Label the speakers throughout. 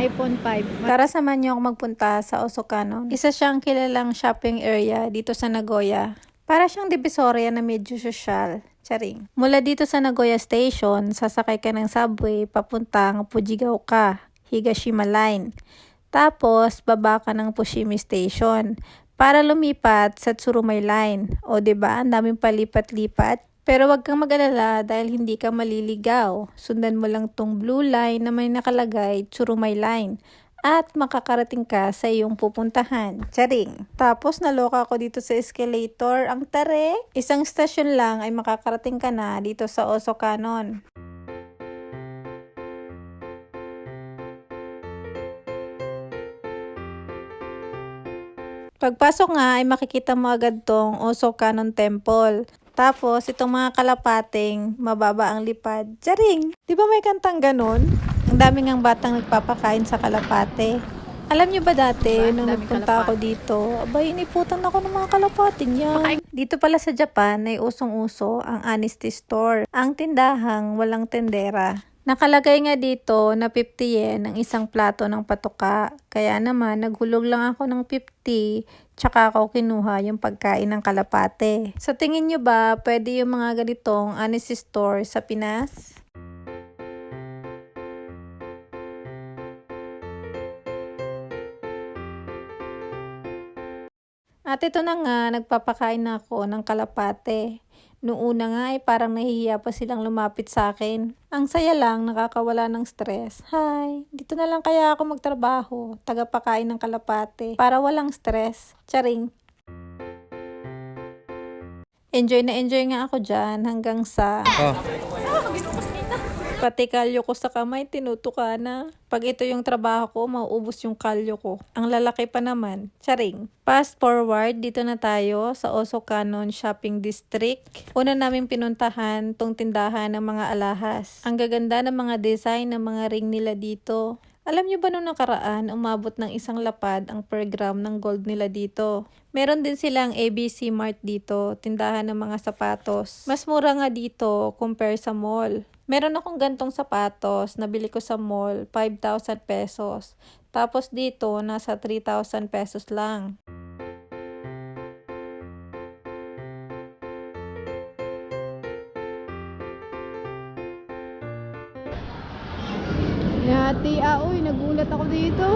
Speaker 1: iPhone 5.
Speaker 2: Tara samahan niyo ako magpunta sa Osokano. Isa siyang kilalang shopping area dito sa Nagoya. Para siyang divisoria na medyo sosyal. Charing. Mula dito sa Nagoya Station, sasakay ka ng subway papuntang Fujigaoka, Higashima Line. Tapos, baba ka ng Fushimi Station para lumipat sa Tsurumay Line. O ba? Ang daming palipat-lipat. Pero wag kang mag-alala dahil hindi ka maliligaw. Sundan mo lang tong blue line na may nakalagay Tsurumay Line at makakarating ka sa iyong pupuntahan. Charing. Tapos naloka ako dito sa escalator. Ang tare. Isang stasyon lang ay makakarating ka na dito sa Osokanon. Pagpasok nga ay makikita mo agad tong Osokanon Temple. Tapos, itong mga kalapating, mababa ang lipad. Charing! Di ba may kantang ganun? Ang daming ang batang nagpapakain sa kalapate. Alam niyo ba dati,
Speaker 1: Diba?
Speaker 2: Nung nagpunta ako dito, abay, iniputan ako ng mga kalapate niyan. Dito pala sa Japan, ay usong-uso ang honesty store. Ang tindahang walang tendera. Nakalagay nga dito na 50 yen ang isang plato ng patuka. Kaya naman, naghulog lang ako ng 50, tsaka ako kinuha yung pagkain ng kalapate. Sa tingin nyo ba, pwede yung mga ganitong honesty store sa Pinas? At ito na nga, nagpapakain na ako ng kalapate. Noong una nga ay parang nahihiya pa silang lumapit sa akin. Ang saya lang, nakakawala ng stress. Hi, dito na lang kaya ako magtrabaho, tagapakain ng kalapate, para walang stress. Charing. Enjoy na enjoy nga ako dyan hanggang sa... Pati kalyo ko sa kamay, tinutuka na. Pag ito yung trabaho ko, mauubos yung kalyo ko. Ang lalaki pa naman. Charing. Fast forward, dito na tayo sa Osokanon Shopping District. Una namin pinuntahan tong tindahan ng mga alahas. Ang gaganda ng mga design ng mga ring nila dito. Alam niyo ba nung nakaraan, umabot ng isang lapad ang per gram ng gold nila dito. Meron din silang ABC Mart dito, tindahan ng mga sapatos. Mas mura nga dito compare sa mall. Meron akong gantong sapatos, nabili ko sa mall, 5,000 pesos. Tapos dito, nasa 3,000 pesos lang.
Speaker 1: Yati, ah, uy, nagulat ako dito.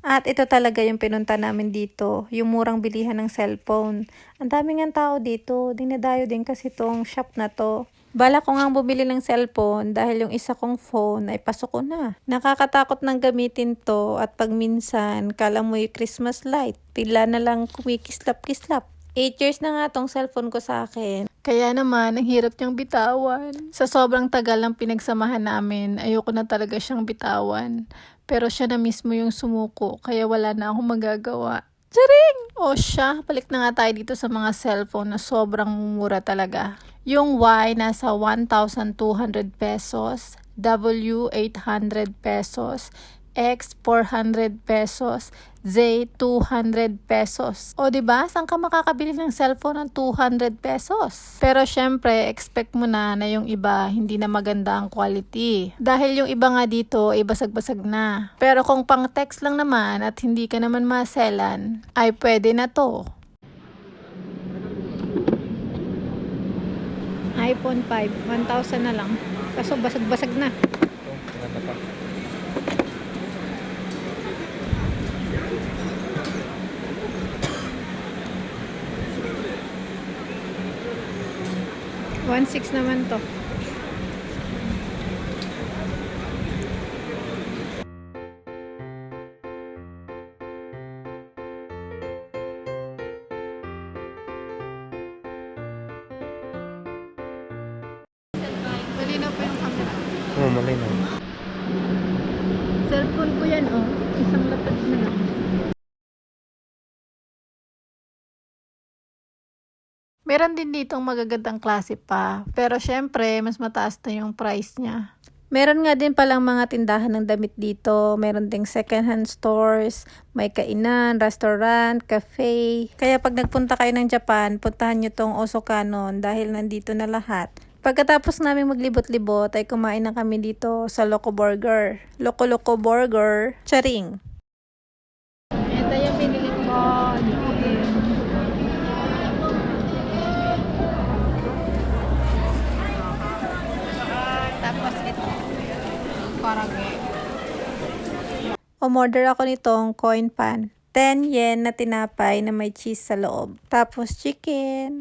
Speaker 2: At ito talaga yung pinunta namin dito, yung murang bilihan ng cellphone. Ang daming ang tao dito, dinadayo din kasi tong shop na to. Bala ko nga bumili ng cellphone dahil yung isa kong phone ay pasok ko na. Nakakatakot nang gamitin to at pag minsan, kala mo yung Christmas light. Pila na lang kumikislap-kislap. 8 years na nga tong cellphone ko sa akin. Kaya naman, ang hirap niyang bitawan. Sa sobrang tagal ng pinagsamahan namin, ayoko na talaga siyang bitawan. Pero siya na mismo yung sumuko, kaya wala na akong magagawa. Charing! O siya, balik na nga tayo dito sa mga cellphone na sobrang mura talaga. Yung Y nasa 1,200 pesos, W 800 pesos, X 400 pesos, Z 200 pesos. O 'di ba? Saan ka makakabili ng cellphone ng 200 pesos? Pero syempre, expect mo na na yung iba hindi na maganda ang quality. Dahil yung iba nga dito ay basag-basag na. Pero kung pang text lang naman at hindi ka naman maselan, ay pwede na to.
Speaker 1: iPhone 5, 1,000 na lang. Kaso basag-basag na. One six naman to. Malinaw pa yung camera.
Speaker 3: Oo, oh, malinaw.
Speaker 1: Cellphone ko yan, oh. Isang lapad na lang.
Speaker 2: Meron din ditong magagandang klase pa. Pero syempre, mas mataas na yung price niya. Meron nga din palang mga tindahan ng damit dito. Meron ding second-hand stores, may kainan, restaurant, cafe. Kaya pag nagpunta kayo ng Japan, puntahan nyo tong Osokanon dahil nandito na lahat. Pagkatapos namin maglibot-libot ay kumain na kami dito sa Loco Burger. Loco Loco Burger, charing.
Speaker 1: Ito yung binili ko. Tapos ito. Karage.
Speaker 2: Umorder ako nitong coin pan. 10 yen na tinapay na may cheese sa loob. Tapos chicken.